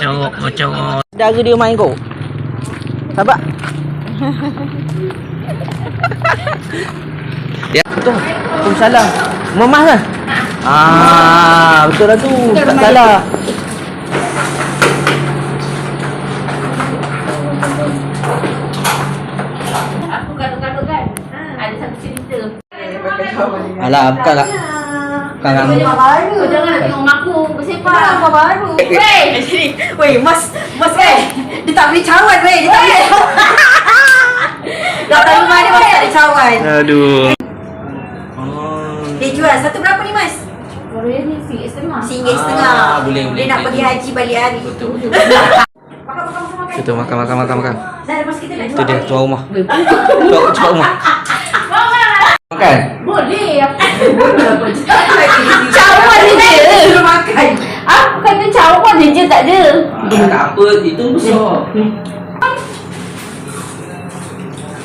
Corok macam Saudara dia main kau. Sabar. Ya. Tu. Tu salah. Memas lah. Ah, betul lah tu. Tak salah. Aku kan. Ada satu cerita. Alah, bukan lah. Bukan kamu. Kau jangan nak tengok mak aku bersepah. Apa baru? Weh! Sini. Weh, Mas, Mas eh. Dia tak boleh cawan weh. Dia tak boleh. Datang rumah dia Mas tak ada cawan. Aduh. Dia jual satu berapa ni Mas? Kalau dia ni RM1.5 setengah. Singgit setengah. Ah, boleh, boleh, Dia nak pergi haji balik hari. Betul. Makan, makan, makan, makan. Betul makan makan makan makan. Dah lepas kita nak Tu jual. dia tuan rumah. Tuan cepat rumah. Makan. Boleh. Aku Cawan dia je. Suruh makan. Aku kata cawan dia je tak ada. Tak apa, itu besar.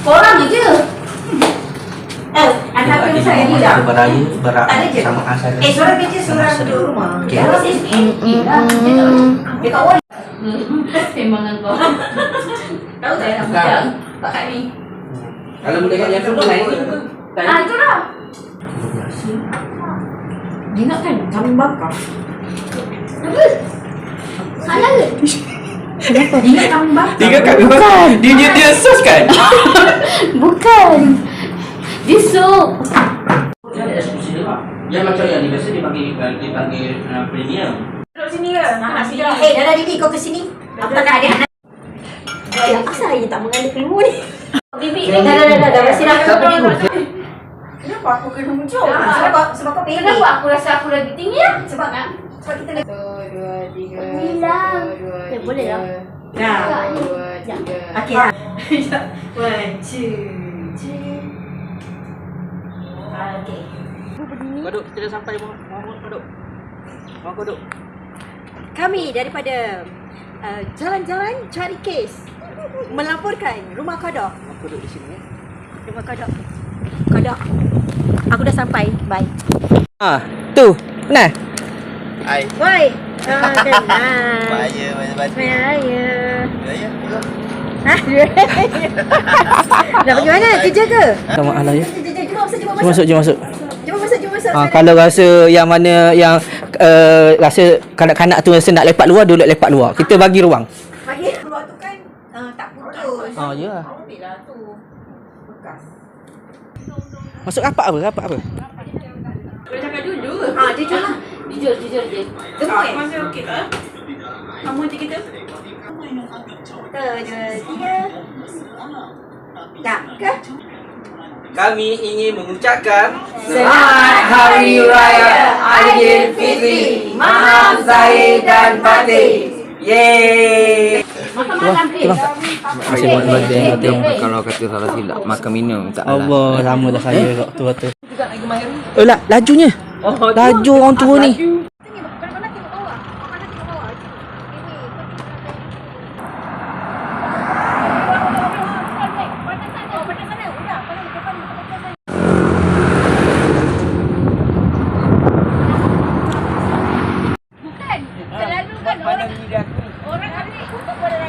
Korang je. Eh, anak aku besar ni dah. Beraya, berak Tak ada je. sama asal. Eh, seorang kerja seorang duduk rumah. Okey. Kalau dia Eh, dah. dia kat wall. Memang kau. Tahu tak nak budak? Pak Kak ni. Kalau boleh kat yang tu lain. Ah, itu lah. Dia nak kan kambing bakar. Salah ke? Dia nak kambing bakar. Tiga kali bukan. Dia dia dia sus kan. Bukan. Dia sup. Dia dia. Yang macam yang ni biasa dia panggil dia panggil uh, premium. Duduk sini ke? Nak sini. Eh, dah dah Didi kau ke sini. Aku tak nak ada anak. Eh, asal je tak mengandung ilmu ni? Bibi. Dah, dah, dah, dah, dah. Mesti dah. Siapa ni? Kenapa aku kena muncul? Ah. Sebab kau, sebab kau pendek. Kenapa aku rasa aku lagi tinggi ya? Sebab kan? Sebab kita dah. Satu, dua, tiga. Satu, dua, Eh, boleh lah. Nah. Tak, ni. Dua, Sekejap. tiga. Okey. ha. One, two, three. Okey. Kau duduk, kita dah sampai kau duduk. Muhammad kau duduk. Kami daripada uh, jalan-jalan cari kes melaporkan rumah kodok. Aku duduk di sini ya. Rumah kodok. Kodok. Aku dah sampai. Bye. Ah, tu. Nah. Hai. Woi. Ah, tenang. Bahaya bahaya bahaya. Bahaya. Bahaya. Tengok. Dah pergi mana? Kerja ke? Minta maaf lah ya. Jom, jom masuk, jom Jom masuk, jom masuk. Jom masuk. Ah, kalau rasa yang mana yang uh, rasa kanak-kanak tu rasa nak lepak luar, dia lepak luar. Kita bagi ruang. Pagi keluar tu kan uh, tak putus. Ah, ya. Ambil lah tu. Masuk rapat apa? Rapat apa? Boleh cakap jujur. Ah, dia jual lah. Jujur, jujur je. Gemuk eh? Masih okey tak? Kamu je kita. Satu, dua, tiga. Tak ke? Kami ingin mengucapkan Selamat Hari Raya Aidilfitri. Maaf Zahid dan Fatih. Yeay. Masih buat birthday birthday. Kalau kata salah silap makan minum tak Allah, sama dah saya kok tu tu. Eh, la, lajunya. Laju orang tua ni. Bukan. Selalu kan orang orang ambil kutuk pada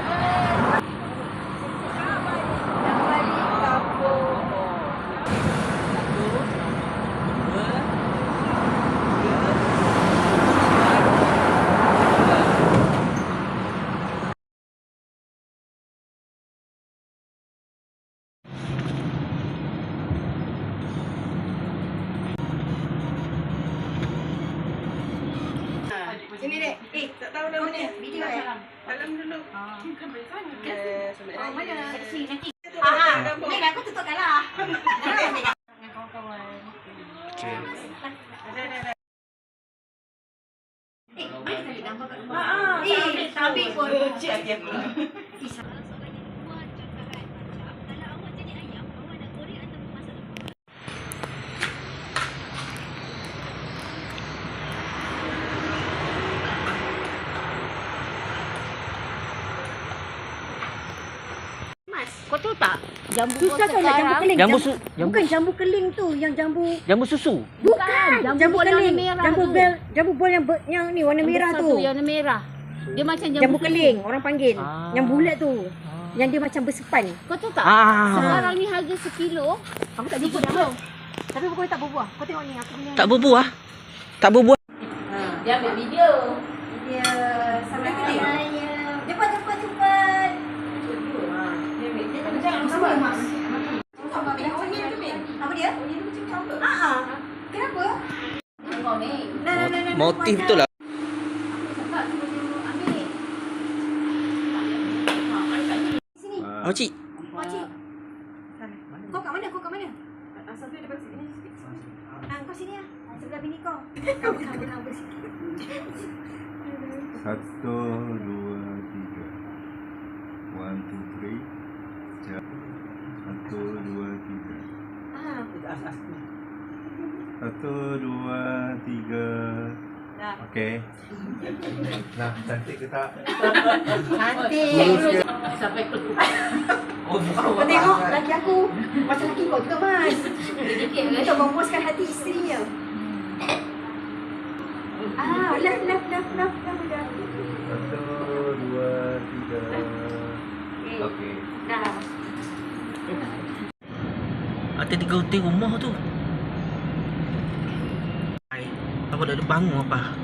Sini dek. Eh, tak tahu nama ni. Video eh. Dalam dulu. Oh, mana? Kat sini nanti. Ah, ni aku tutupkan lah. Eh, boleh sekali gambar kat rumah? Eh, tapi pun. Mas, kau tahu tak? Jambu Susah kan nak jambu keling. Jambu Jambu, su- jambu- Bukan jambu keling tu, yang jambu Jambu susu. Bukan, jambu jambu, keling. jambu tu. bel, jambu bol yang ber, yang ni warna Yang merah tu. Yang warna merah. Dia macam jambu, Jambu keling orang panggil. Ah. Yang bulat tu. Yang dia macam bersepan. Kau tahu tak? Ah. Sekarang ni harga sekilo. Aku tak jumpa dah. Tapi pokoknya tak berbuah. Kau tengok ni aku punya. Tak berbuah. Tak berbuah. Dia ambil video. Dia sampai ke dia. Cepat cepat cepat. Jangan sama mas. Apa dia? Ah ah. Kenapa? Kau ni. Nah, nah, nah, nah, Motif macam- betul lah. Sebab tu ambil. Sini. Makcik. Makcik. Kau kat mana? Kau kat mana? Asal dia depan sini. Ah, kau sini ah. Sebelah bini kau. Kau kau kau kau sini. Satu, dua, tiga. One, two, three. Satu, dua, tiga. Ah. Satu, dua, tiga. Dah. Okey. Nah, cantik ke tak? Cantik. Sampai ke Oh, Kau tengok laki aku macam laki kau juga mas. Untuk memuaskan hati isterinya. Ah, love, love, love, love, love, dah. Satu, dua, tiga. Okay. Okey. Dah. Ada tiga hotel rumah tu. Hai. Apa dah ada bangun apa?